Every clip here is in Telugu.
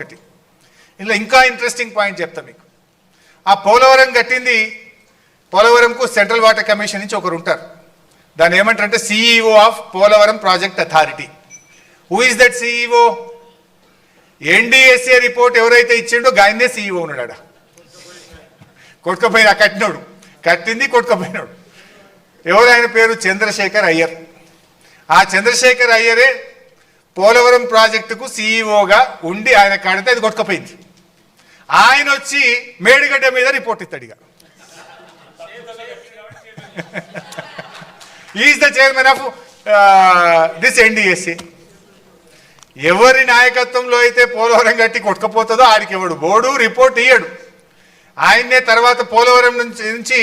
ఒకటి. ఇందులో ఇంకా ఇంట్రెస్టింగ్ పాయింట్ చెప్తా మీకు. ఆ పోలవరం కట్టింది పోలవరంకు సెంట్రల్ వాటర్ కమిషన్ నుంచి ఒకరు ఉంటారు. దాన్ని ఏమంటారంటే CEO of Polavaram project authority. Who is that CEO NDSA report ఎవరైతే ఇచ్చిండో గాయనే సీఈఓ ఉన్నాడు? కొట్టుకపోయినా కట్టినోడు. కట్టింది కొట్టుకపోయినాడు. ఎవరు ఆయన పేరు? చంద్రశేఖర్ అయ్యర్. ఆ చంద్రశేఖర్ అయ్యరే పోలవరం ప్రాజెక్టుకు సీఈఓగా ఉండి ఆయన కడితే అది కొట్టుకపోయింది. ఆయన వచ్చి మేడిగడ్డ మీద రిపోర్ట్ ఇస్తాడు ఇక. Is the chairman of this NDSC ఎవరి నాయకత్వంలో అయితే పోలవరం గట్టి కొట్టుకపోతుందో ఆడికి ఇవ్వడు బోర్డు రిపోర్ట్ ఇయ్యడు. ఆయన్నే తర్వాత పోలవరం నుంచి నుంచి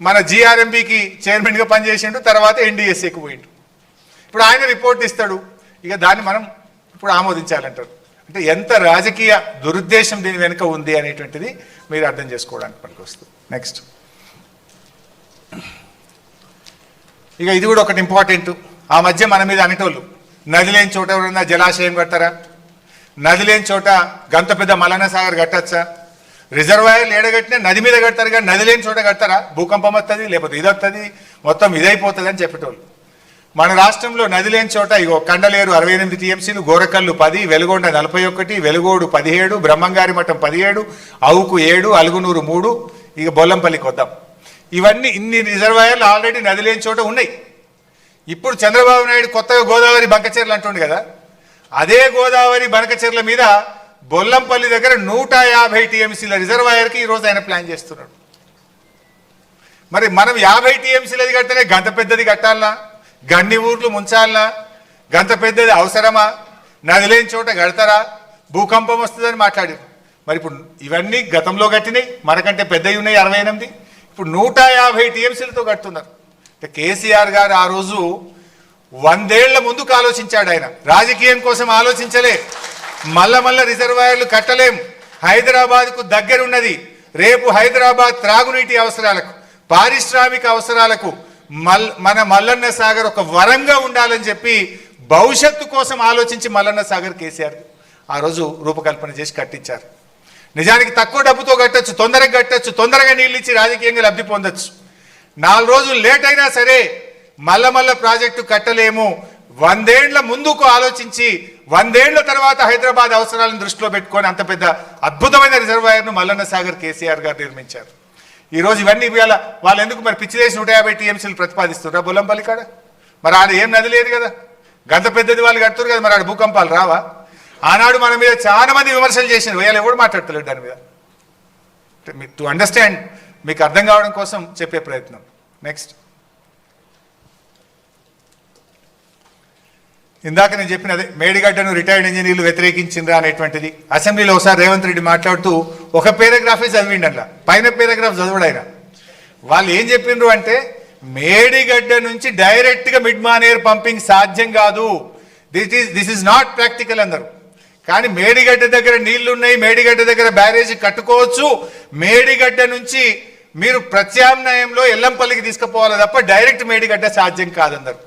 మన జిఆర్ఎంబికి చైర్మన్గా పనిచేసిండు తర్వాత ఎన్డీఎస్ఏకి పోయిండు. ఇప్పుడు ఆయన రిపోర్ట్ ఇస్తాడు. ఇక దాన్ని మనం ఇప్పుడు ఆమోదించాలంటారు. అంటే ఎంత రాజకీయ దురుద్దేశం దీని వెనుక ఉంది అనేటువంటిది మీరు అర్థం చేసుకోవడానికి పనికి వస్తుంది. నెక్స్ట్ ఇక ఇది కూడా ఒకటి ఇంపార్టెంట్ ఆ మధ్య మన మీద అనేటోళ్ళు నది లేని చోట ఎవరన్నా జలాశయం కట్టారా నది లేని చోట గంత పెద్ద మలన సాగర్ కట్టచ్చా? రిజర్వాయర్లు ఏడగట్టినా నది మీద కడతారు కానీ నది లేని చోట కడతారా? భూకంపం వస్తుంది లేకపోతే ఇది వస్తుంది మొత్తం ఇదైపోతుంది అని చెప్పేటోళ్ళు. మన రాష్ట్రంలో నది లేని చోట ఇగో కండలేరు అరవై ఎనిమిది టీఎంసీలు గోరకల్లు పది వెలుగొండ నలభై ఒకటి వెలుగోడు పదిహేడు బ్రహ్మంగారి మఠం పదిహేడు అవుకు ఏడు అలుగునూరు మూడు ఇక బొల్లంపల్లికి వద్దాం. ఇవన్నీ ఇన్ని రిజర్వాయర్లు ఆల్రెడీ నది లేని చోట ఉన్నాయి. ఇప్పుడు చంద్రబాబు నాయుడు కొత్తగా గోదావరి బంకచెర్లు అంటుండు కదా. అదే గోదావరి బంకచెర్ల మీద బొల్లంపల్లి దగ్గర నూట యాభై టీఎంసీల రిజర్వాయర్కి ఈరోజు ఆయన ప్లాన్ చేస్తున్నాడు. మరి మనం యాభై టీఎంసీలది కడితేనే గంత పెద్దది కట్టాలా గన్ని ఊర్లు ముంచాలనా? గంత పెద్దది అవసరమా? నది లేని చోట కడతారా భూకంపం వస్తుందని మాట్లాడారు. మరి ఇప్పుడు ఇవన్నీ గతంలో కట్టినాయి మనకంటే పెద్దవి ఉన్నాయి అరవై ఎనిమిది. ఇప్పుడు నూట యాభై టీఎంసీలతో కడుతున్నారు. అంటే కేసీఆర్ గారు ఆ రోజు వందేళ్ళ ముందుకు ఆలోచించాడు ఆయన. రాజకీయం కోసం ఆలోచించలే. మల్ల మల్ల రిజర్వాయర్లు కట్టలేం. హైదరాబాద్కు దగ్గరున్నది. రేపు హైదరాబాద్ త్రాగునీటి అవసరాలకు పారిశ్రామిక అవసరాలకు మల్ మన మల్లన్న సాగర్ ఒక వరంగా ఉండాలని చెప్పి భవిష్యత్తు కోసం ఆలోచించి మల్లన్న సాగర్ కేసీఆర్ ఆ రోజు రూపకల్పన చేసి కట్టించారు. నిజానికి తక్కువ డబ్బుతో కట్టొచ్చు తొందరగా కట్టొచ్చు తొందరగా నీళ్ళు ఇచ్చి రాజకీయంగా లబ్ధి పొందొచ్చు. నాలుగు రోజులు లేట్ అయినా సరే మల్ల మల్ల ప్రాజెక్టు కట్టలేము. వందేండ్ల ముందుకు ఆలోచించి వందేండ్ల తర్వాత హైదరాబాద్ అవసరాలను దృష్టిలో పెట్టుకొని అంత పెద్ద అద్భుతమైన రిజర్వాయర్ను మల్లన్న సాగర్ కేసీఆర్ గారు నిర్మించారు. ఈరోజు ఇవన్నీ ఇవాళ వాళ్ళు ఎందుకు మరి పిచ్చి చేసి నూట యాభై టీఎంసీలు ప్రతిపాదిస్తున్నారా? బొల్లంపల్లి కాడ? మరి ఆడ ఏం నది లేదు కదా. గంత పెద్దది వాళ్ళు కడుతున్నారు కదా మరి ఆడ భూకంపాలు రావా? ఆనాడు మన మీద చాలా మంది విమర్శలు చేసినారు. వేయాలి ఎవడు మాట్లాడతలేడు దాని మీద. టు అండర్స్టాండ్ మీకు అర్థం కావడం కోసం చెప్పే ప్రయత్నం. నెక్స్ట్ ఇందాక నేను చెప్పిన అదే మేడిగడ్డను రిటైర్డ్ ఇంజనీర్లు వ్యతిరేకించిండ్రా అనేటువంటిది. అసెంబ్లీలో ఒకసారి రేవంత్ రెడ్డి మాట్లాడుతూ ఒక పేరాగ్రాఫే చదివిండి అట్లా పైన పేరాగ్రాఫ్ చదవడాయన వాళ్ళు ఏం చెప్పిండ్రు అంటే మేడిగడ్డ నుంచి డైరెక్ట్గా మిడ్ మానేర్ పంపింగ్ సాధ్యం కాదు. This is this is not practical అందరు. కానీ మేడిగడ్డ దగ్గర నీళ్ళు ఉన్నాయి మేడిగడ్డ దగ్గర బ్యారేజ్ కట్టుకోవచ్చు. మేడిగడ్డ నుంచి మీరు ప్రత్యామ్నాయంలో ఎల్లంపల్లికి తీసుకుపోవాలి తప్ప డైరెక్ట్ మేడిగడ్డ సాధ్యం కాదన్నారు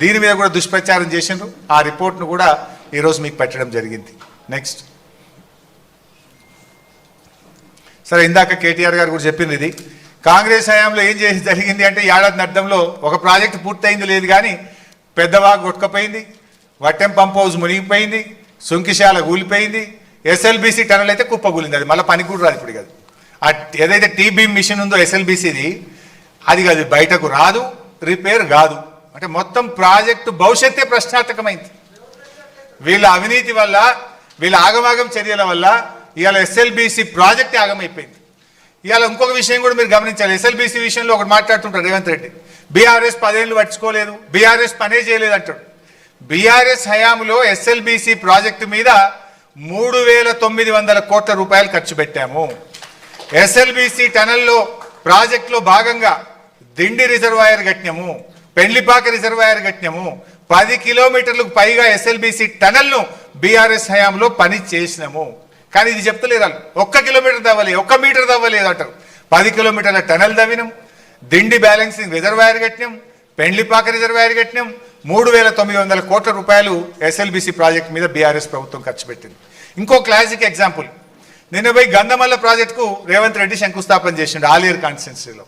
దీని మీద కూడా దుష్ప్రచారం చేసిండ్రు. ఆ రిపోర్ట్ను కూడా ఈరోజు మీకు పెట్టడం జరిగింది. నెక్స్ట్ సరే ఇందాక కేటీఆర్ గారు కూడా చెప్పింది ఇది. కాంగ్రెస్ హయాంలో ఏం చేసి జరిగింది అంటే ఏడాది అర్థంలో ఒక ప్రాజెక్టు పూర్తయింది లేదు కానీ పెద్దవాగు కొట్టుకపోయింది వట్టెం పంప్ హౌస్ మునిగిపోయింది సుంకిశాల కూలిపోయింది ఎస్ఎల్బీసీ టనల్ అయితే కుప్పగూలింది అది. మళ్ళీ పని కూడా రాదు ఇప్పుడు కాదు ఆ ఏదైతే టీబీ మిషన్ ఉందో ఎస్ఎల్బీసీది అది కాదు బయటకు రాదు రిపేర్ కాదు. అంటే మొత్తం ప్రాజెక్టు భవిష్యత్తే ప్రశ్నార్థకమైంది. వీళ్ళ అవినీతి వల్ల వీళ్ళ ఆగమాగం చర్యల వల్ల ఇవాళ ఎస్ఎల్బిసి ప్రాజెక్ట్ ఆగమైపోయింది. ఇవాళ ఇంకొక విషయం కూడా మీరు గమనించాలి. ఎస్ఎల్బిసి విషయంలో ఒకటి మాట్లాడుతుంటారు రేవంత్ రెడ్డి. బీఆర్ఎస్ పదేళ్ళు పట్టుకోలేదు బీఆర్ఎస్ పనే చేయలేదు అంటాడు. బీఆర్ఎస్ హయాంలో ఎస్ఎల్బిసి ప్రాజెక్టు మీద మూడు వేల తొమ్మిది వందల కోట్ల రూపాయలు ఖర్చు పెట్టాము. ఎస్ఎల్బిసి టనల్లో ప్రాజెక్టులో భాగంగా దిండి రిజర్వాయర్ కట్టినాము. పెండ్లిపాక రిజర్వాయర్ కట్టినాము పది కిలోమీటర్లకు పైగా ఎస్ఎల్బిసి టనల్ను బీఆర్ఎస్ హయాంలో పని చేసినాము. కానీ ఇది చెప్తలేరు వాళ్ళు. ఒక్క కిలోమీటర్ దవ్వలే ఒక్క మీటర్ దవ్వలేదు అంటారు. పది కిలోమీటర్ల టనల్ దవ్వినాం దిండి బ్యాలెన్సింగ్ రిజర్వాయర్ కట్టినాం పెండ్లిపాక రిజర్వాయర్ కట్టినాం మూడు వేల తొమ్మిది వందల కోట్ల రూపాయలు ఎస్ఎల్బిసి ప్రాజెక్ట్ మీద బీఆర్ఎస్ ప్రభుత్వం ఖర్చు పెట్టింది. ఇంకో క్లాసిక్ ఎగ్జాంపుల్. నిన్న పోయి గంధమల్ల ప్రాజెక్టుకు రేవంత్ రెడ్డి శంకుస్థాపన చేసిండు ఆలియర్ కాన్స్టిట్యున్సీలో.